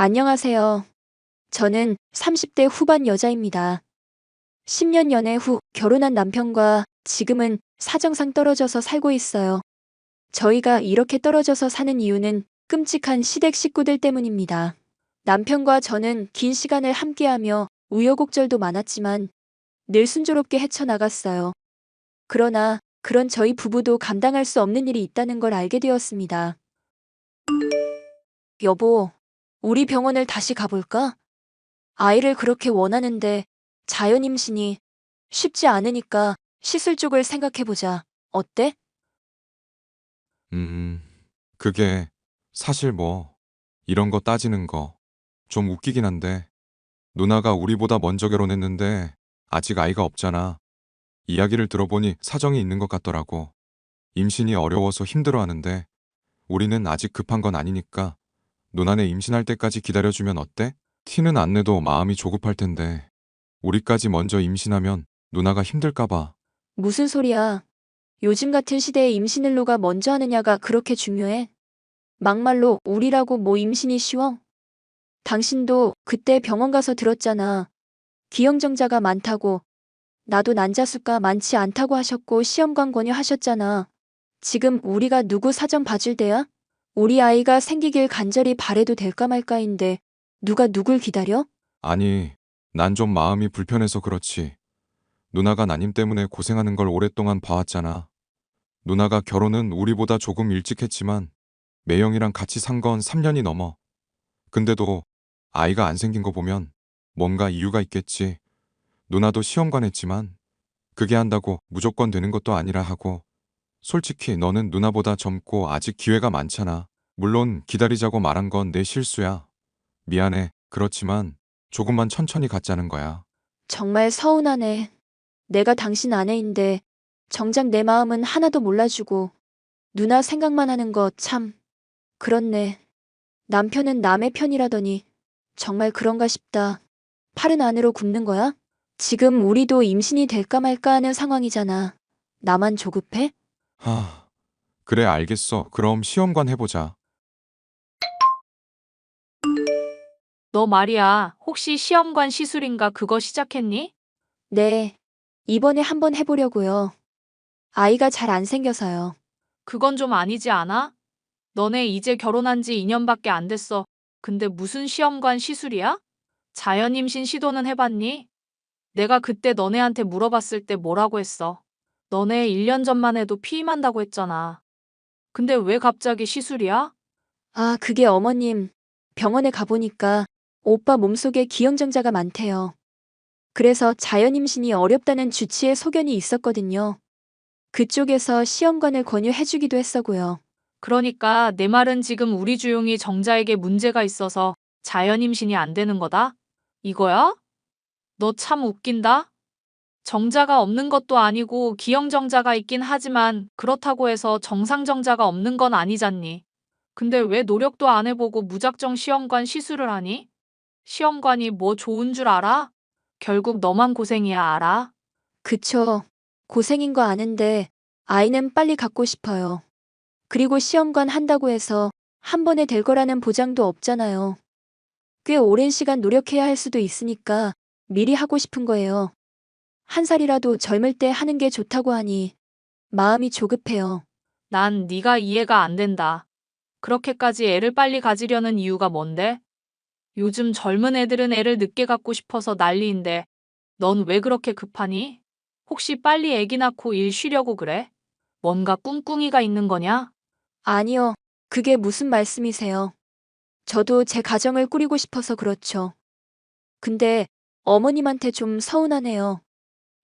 안녕하세요. 저는 30대 후반 여자입니다. 10년 연애 후 결혼한 남편과 지금은 사정상 떨어져서 살고 있어요. 저희가 이렇게 떨어져서 사는 이유는 끔찍한 시댁 식구들 때문입니다. 남편과 저는 긴 시간을 함께하며 우여곡절도 많았지만 늘 순조롭게 헤쳐나갔어요. 그러나 그런 저희 부부도 감당할 수 없는 일이 있다는 걸 알게 되었습니다. 여보, 우리 병원을 다시 가볼까? 아이를 그렇게 원하는데 자연 임신이 쉽지 않으니까 시술 쪽을 생각해보자. 어때? 음, 그게 사실 뭐 이런 거 따지는 거 좀 웃기긴 한데 누나가 우리보다 먼저 결혼했는데 아직 아이가 없잖아. 이야기를 들어보니 사정이 있는 것 같더라고. 임신이 어려워서 힘들어하는데 우리는 아직 급한 건 아니니까 누나네 임신할 때까지 기다려주면 어때? 티는 안 내도 마음이 조급할 텐데 우리까지 먼저 임신하면 누나가 힘들까봐. 무슨 소리야. 요즘 같은 시대에 임신을 누가 먼저 하느냐가 그렇게 중요해? 막말로 우리라고 뭐 임신이 쉬워? 당신도 그때 병원 가서 들었잖아. 기형정자가 많다고. 나도 난자수가 많지 않다고 하셨고 시험관 권유하셨잖아. 지금 우리가 누구 사정 봐줄 때야? 우리 아이가 생기길 간절히 바래도 될까 말까인데 누가 누굴 기다려? 아니, 난 좀 마음이 불편해서 그렇지. 누나가 나님 때문에 고생하는 걸 오랫동안 봐왔잖아. 누나가 결혼은 우리보다 조금 일찍 했지만 매형이랑 같이 산 건 3년이 넘어. 근데도 아이가 안 생긴 거 보면 뭔가 이유가 있겠지. 누나도 시험관 했지만 그게 한다고 무조건 되는 것도 아니라 하고 솔직히 너는 누나보다 젊고 아직 기회가 많잖아. 물론 기다리자고 말한 건 내 실수야. 미안해. 그렇지만 조금만 천천히 갖자는 거야. 정말 서운하네. 내가 당신 아내인데 정작 내 마음은 하나도 몰라주고 누나 생각만 하는 거 참 그렇네. 남편은 남의 편이라더니 정말 그런가 싶다. 팔은 안으로 굽는 거야? 지금 우리도 임신이 될까 말까 하는 상황이잖아. 나만 조급해? 하, 그래 알겠어. 그럼 시험관 해보자. 너 말이야, 혹시 시험관 시술인가 그거 시작했니? 네. 이번에 한번 해보려고요. 아이가 잘 안 생겨서요. 그건 좀 아니지 않아? 너네 이제 결혼한 지 2년밖에 안 됐어. 근데 무슨 시험관 시술이야? 자연 임신 시도는 해봤니? 내가 그때 너네한테 물어봤을 때 뭐라고 했어? 너네 1년 전만 해도 피임한다고 했잖아. 근데 왜 갑자기 시술이야? 아, 그게 어머님. 병원에 가보니까 오빠 몸속에 기형정자가 많대요. 그래서 자연 임신이 어렵다는 주치의 소견이 있었거든요. 그쪽에서 시험관을 권유해주기도 했어고요. 그러니까 내 말은 지금 우리 주용이 정자에게 문제가 있어서 자연 임신이 안 되는 거다? 이거야? 너 참 웃긴다? 정자가 없는 것도 아니고 기형정자가 있긴 하지만 그렇다고 해서 정상정자가 없는 건 아니잖니. 근데 왜 노력도 안 해보고 무작정 시험관 시술을 하니? 시험관이 뭐 좋은 줄 알아? 결국 너만 고생이야, 알아? 그쵸. 고생인 거 아는데 아이는 빨리 갖고 싶어요. 그리고 시험관 한다고 해서 한 번에 될 거라는 보장도 없잖아요. 꽤 오랜 시간 노력해야 할 수도 있으니까 미리 하고 싶은 거예요. 한 살이라도 젊을 때 하는 게 좋다고 하니 마음이 조급해요. 난 네가 이해가 안 된다. 그렇게까지 애를 빨리 가지려는 이유가 뭔데? 요즘 젊은 애들은 애를 늦게 갖고 싶어서 난리인데 넌 왜 그렇게 급하니? 혹시 빨리 애기 낳고 일 쉬려고 그래? 뭔가 꿍꿍이가 있는 거냐? 아니요. 그게 무슨 말씀이세요? 저도 제 가정을 꾸리고 싶어서 그렇죠. 근데 어머님한테 좀 서운하네요.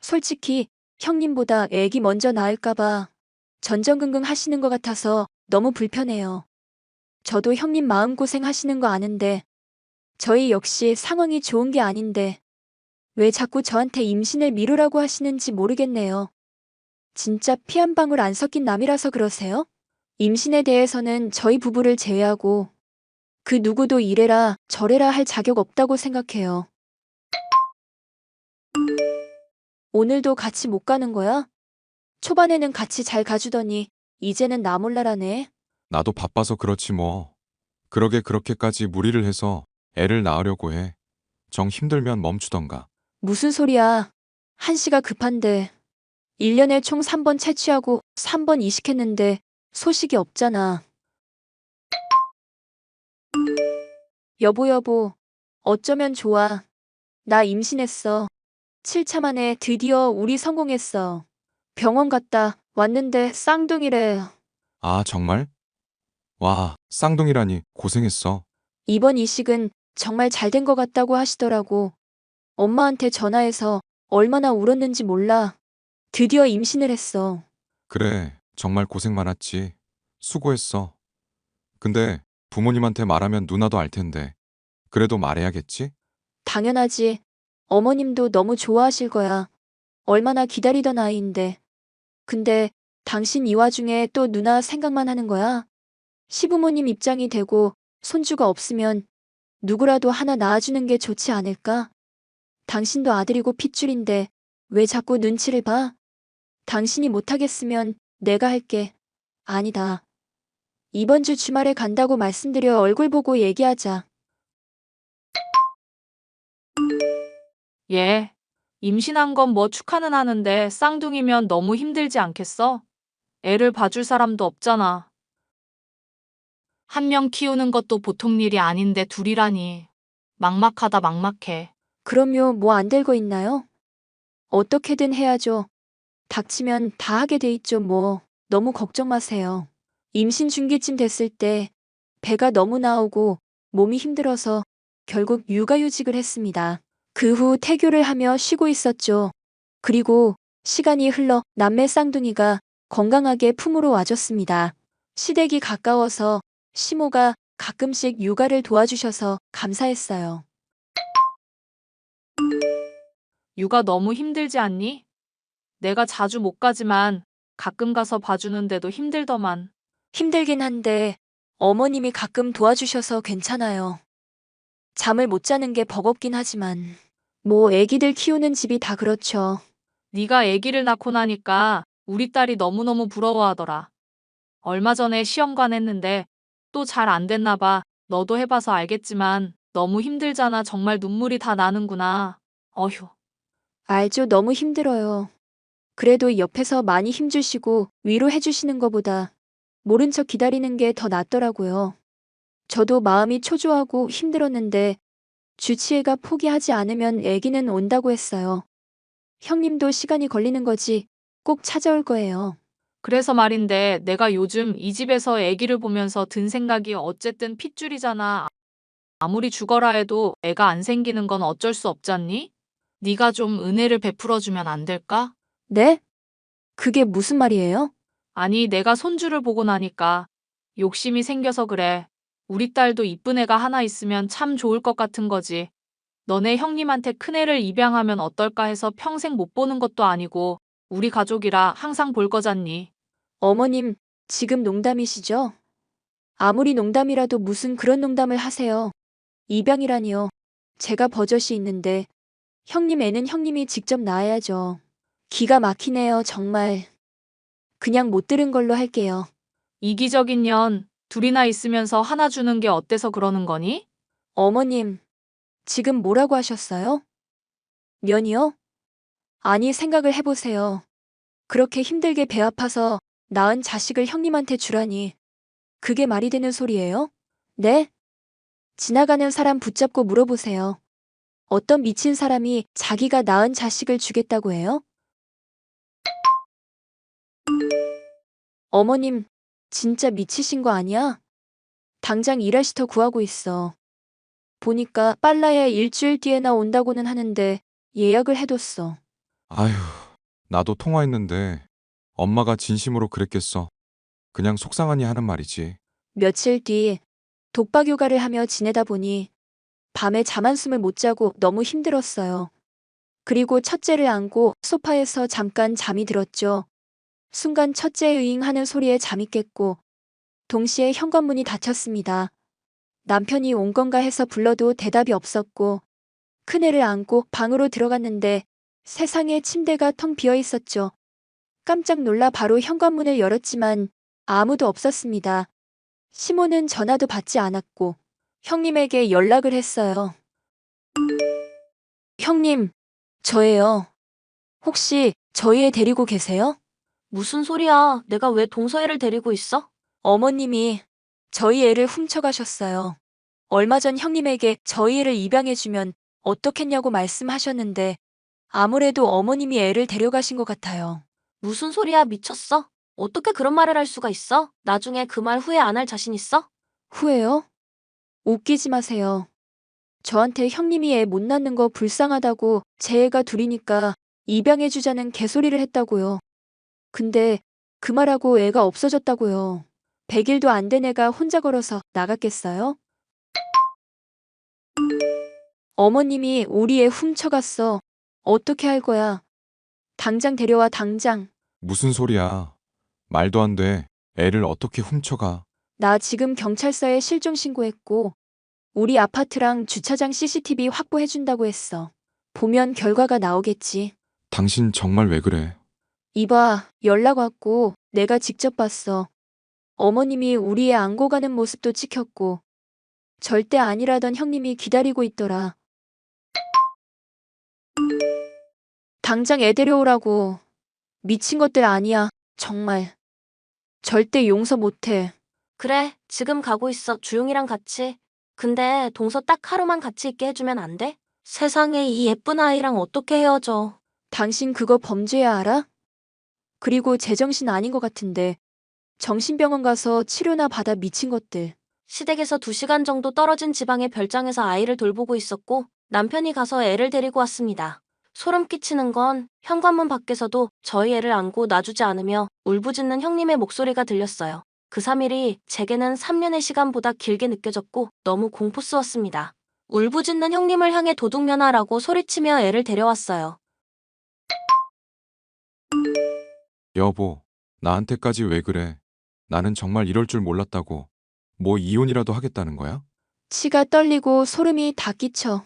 솔직히 형님보다 애기 먼저 낳을까봐 전전긍긍 하시는 것 같아서 너무 불편해요. 저도 형님 마음고생 하시는 거 아는데 저희 역시 상황이 좋은 게 아닌데 왜 자꾸 저한테 임신을 미루라고 하시는지 모르겠네요. 진짜 피 한 방울 안 섞인 남이라서 그러세요? 임신에 대해서는 저희 부부를 제외하고 그 누구도 이래라 저래라 할 자격 없다고 생각해요. 오늘도 같이 못 가는 거야? 초반에는 같이 잘 가주더니 이제는 나 몰라라네. 나도 바빠서 그렇지 뭐. 그러게 그렇게까지 무리를 해서 애를 낳으려고 해. 정 힘들면 멈추던가. 무슨 소리야. 한시가 급한데. 1년에 총 3번 채취하고 3번 이식했는데 소식이 없잖아. 여보, 여보. 어쩌면 좋아. 나 임신했어. 7차 만에 드디어 우리 성공했어. 병원 갔다 왔는데 쌍둥이래. 아, 정말? 와, 쌍둥이라니 고생했어. 이번 이식은 정말 잘 된 것 같다고 하시더라고. 엄마한테 전화해서 얼마나 울었는지 몰라. 드디어 임신을 했어. 그래, 정말 고생 많았지. 수고했어. 근데 부모님한테 말하면 누나도 알 텐데. 그래도 말해야겠지? 당연하지. 어머님도 너무 좋아하실 거야. 얼마나 기다리던 아이인데. 근데 당신 이 와중에 또 누나 생각만 하는 거야? 시부모님 입장이 되고 손주가 없으면 누구라도 하나 낳아주는 게 좋지 않을까? 당신도 아들이고 핏줄인데 왜 자꾸 눈치를 봐? 당신이 못하겠으면 내가 할게. 아니다. 이번 주 주말에 간다고 말씀드려 얼굴 보고 얘기하자. 예. 임신한 건 뭐 축하는 하는데 쌍둥이면 너무 힘들지 않겠어? 애를 봐줄 사람도 없잖아. 한 명 키우는 것도 보통 일이 아닌데 둘이라니. 막막하다 막막해. 그럼요, 뭐안될거 있나요? 어떻게든 해야죠. 닥치면 다 하게 돼 있죠, 뭐. 너무 걱정 마세요. 임신 중기쯤 됐을 때 배가 너무 나오고 몸이 힘들어서 결국 육아휴직을 했습니다. 그 후 태교를 하며 쉬고 있었죠. 그리고 시간이 흘러 남매 쌍둥이가 건강하게 품으로 와줬습니다. 시댁이 가까워서 시모가 가끔씩 육아를 도와주셔서 감사했어요. 육아 너무 힘들지 않니? 내가 자주 못 가지만 가끔 가서 봐주는데도 힘들더만. 힘들긴 한데 어머님이 가끔 도와주셔서 괜찮아요. 잠을 못 자는 게 버겁긴 하지만 뭐 애기들 키우는 집이 다 그렇죠. 네가 아기를 낳고 나니까 우리 딸이 너무너무 부러워하더라. 얼마 전에 시험관 했는데 또 잘 안 됐나 봐. 너도 해봐서 알겠지만 너무 힘들잖아. 정말 눈물이 다 나는구나. 어휴. 알죠. 너무 힘들어요. 그래도 옆에서 많이 힘주시고 위로해 주시는 것보다 모른 척 기다리는 게 더 낫더라고요. 저도 마음이 초조하고 힘들었는데 주치의가 포기하지 않으면 애기는 온다고 했어요. 형님도 시간이 걸리는 거지 꼭 찾아올 거예요. 그래서 말인데 내가 요즘 이 집에서 아기를 보면서 든 생각이 어쨌든 핏줄이잖아. 아무리 죽어라 해도 애가 안 생기는 건 어쩔 수 없잖니? 네가 좀 은혜를 베풀어 주면 안 될까? 네? 그게 무슨 말이에요? 아니, 내가 손주를 보고 나니까 욕심이 생겨서 그래. 우리 딸도 이쁜 애가 하나 있으면 참 좋을 것 같은 거지. 너네 형님한테 큰애를 입양하면 어떨까 해서 평생 못 보는 것도 아니고 우리 가족이라 항상 볼 거잖니. 어머님, 지금 농담이시죠? 아무리 농담이라도 무슨 그런 농담을 하세요. 입양이라니요. 제가 버젓이 있는데 형님 애는 형님이 직접 낳아야죠. 기가 막히네요, 정말. 그냥 못 들은 걸로 할게요. 이기적인 년, 둘이나 있으면서 하나 주는 게 어때서 그러는 거니? 어머님, 지금 뭐라고 하셨어요? 면이요? 아니, 생각을 해보세요. 그렇게 힘들게 배 아파서 낳은 자식을 형님한테 주라니. 그게 말이 되는 소리예요? 네? 지나가는 사람 붙잡고 물어보세요. 어떤 미친 사람이 자기가 낳은 자식을 주겠다고 해요? 어머님, 진짜 미치신 거 아니야? 당장 일하시터 구하고 있어. 보니까 빨라야 일주일 뒤에 나 온다고는 하는데 예약을 해뒀어. 아휴, 나도 통화했는데 엄마가 진심으로 그랬겠어. 그냥 속상하니 하는 말이지. 며칠 뒤 독박 육아를 하며 지내다 보니 밤에 잠 한숨을 못 자고 너무 힘들었어요. 그리고 첫째를 안고 소파에서 잠깐 잠이 들었죠. 순간 첫째 의잉하는 소리에 잠이 깼고 동시에 현관문이 닫혔습니다. 남편이 온 건가 해서 불러도 대답이 없었고 큰애를 안고 방으로 들어갔는데 세상에 침대가 텅 비어 있었죠. 깜짝 놀라 바로 현관문을 열었지만 아무도 없었습니다. 시모는 전화도 받지 않았고 형님에게 연락을 했어요. 형님, 저예요. 혹시 저희 애 데리고 계세요? 무슨 소리야? 내가 왜 동서애를 데리고 있어? 어머님이 저희 애를 훔쳐가셨어요. 얼마 전 형님에게 저희 애를 입양해주면 어떻겠냐고 말씀하셨는데 아무래도 어머님이 애를 데려가신 것 같아요. 무슨 소리야? 미쳤어? 어떻게 그런 말을 할 수가 있어? 나중에 그 말 후회 안 할 자신 있어? 후회요? 웃기지 마세요. 저한테 형님이 애 못 낳는 거 불쌍하다고 제 애가 둘이니까 입양해주자는 개소리를 했다고요. 근데 그 말하고 애가 없어졌다고요. 100일도 안 된 애가 혼자 걸어서 나갔겠어요? 어머님이 우리 애 훔쳐갔어. 어떻게 할 거야? 당장 데려와, 당장. 무슨 소리야. 말도 안 돼. 애를 어떻게 훔쳐가. 나 지금 경찰서에 실종 신고했고, 우리 아파트랑 주차장 CCTV 확보해준다고 했어. 보면 결과가 나오겠지. 당신 정말 왜 그래. 이봐, 연락 왔고, 내가 직접 봤어. 어머님이 우리 애 안고 가는 모습도 찍혔고, 절대 아니라던 형님이 기다리고 있더라. 당장 애 데려오라고. 미친 것들 아니야, 정말. 절대 용서 못해. 그래, 지금 가고 있어. 주용이랑 같이. 근데 동서 딱 하루만 같이 있게 해주면 안 돼? 세상에 이 예쁜 아이랑 어떻게 헤어져? 당신 그거 범죄야 알아? 그리고 제정신 아닌 것 같은데 정신병원 가서 치료나 받아 미친 것들. 시댁에서 2시간 정도 떨어진 지방의 별장에서 아이를 돌보고 있었고 남편이 가서 애를 데리고 왔습니다. 소름 끼치는 건 현관문 밖에서도 저희 애를 안고 놔주지 않으며 울부짖는 형님의 목소리가 들렸어요. 그 3일이 제게는 3년의 시간보다 길게 느껴졌고 너무 공포스럽습니다. 울부짖는 형님을 향해 도둑년아라고 소리치며 애를 데려왔어요. 여보, 나한테까지 왜 그래. 나는 정말 이럴 줄 몰랐다고. 뭐 이혼이라도 하겠다는 거야? 치가 떨리고 소름이 다 끼쳐.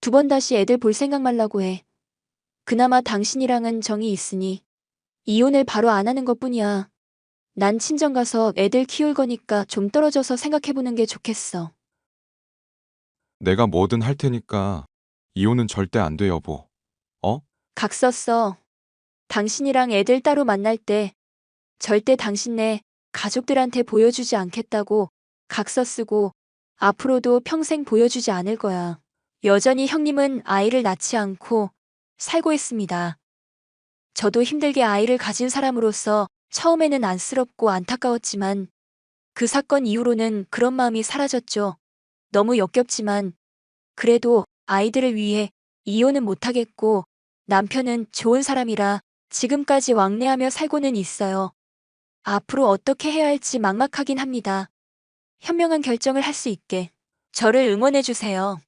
두 번 다시 애들 볼 생각 말라고 해. 그나마 당신이랑은 정이 있으니 이혼을 바로 안 하는 것 뿐이야. 난 친정 가서 애들 키울 거니까 좀 떨어져서 생각해보는 게 좋겠어. 내가 뭐든 할 테니까 이혼은 절대 안 돼, 여보. 각 썼어. 당신이랑 애들 따로 만날 때 절대 당신네 가족들한테 보여주지 않겠다고 각서 쓰고 앞으로도 평생 보여주지 않을 거야. 여전히 형님은 아이를 낳지 않고 살고 있습니다. 저도 힘들게 아이를 가진 사람으로서 처음에는 안쓰럽고 안타까웠지만 그 사건 이후로는 그런 마음이 사라졌죠. 너무 역겹지만 그래도 아이들을 위해 이혼은 못하겠고 남편은 좋은 사람이라 지금까지 왕래하며 살고는 있어요. 앞으로 어떻게 해야 할지 막막하긴 합니다. 현명한 결정을 할 수 있게 저를 응원해 주세요.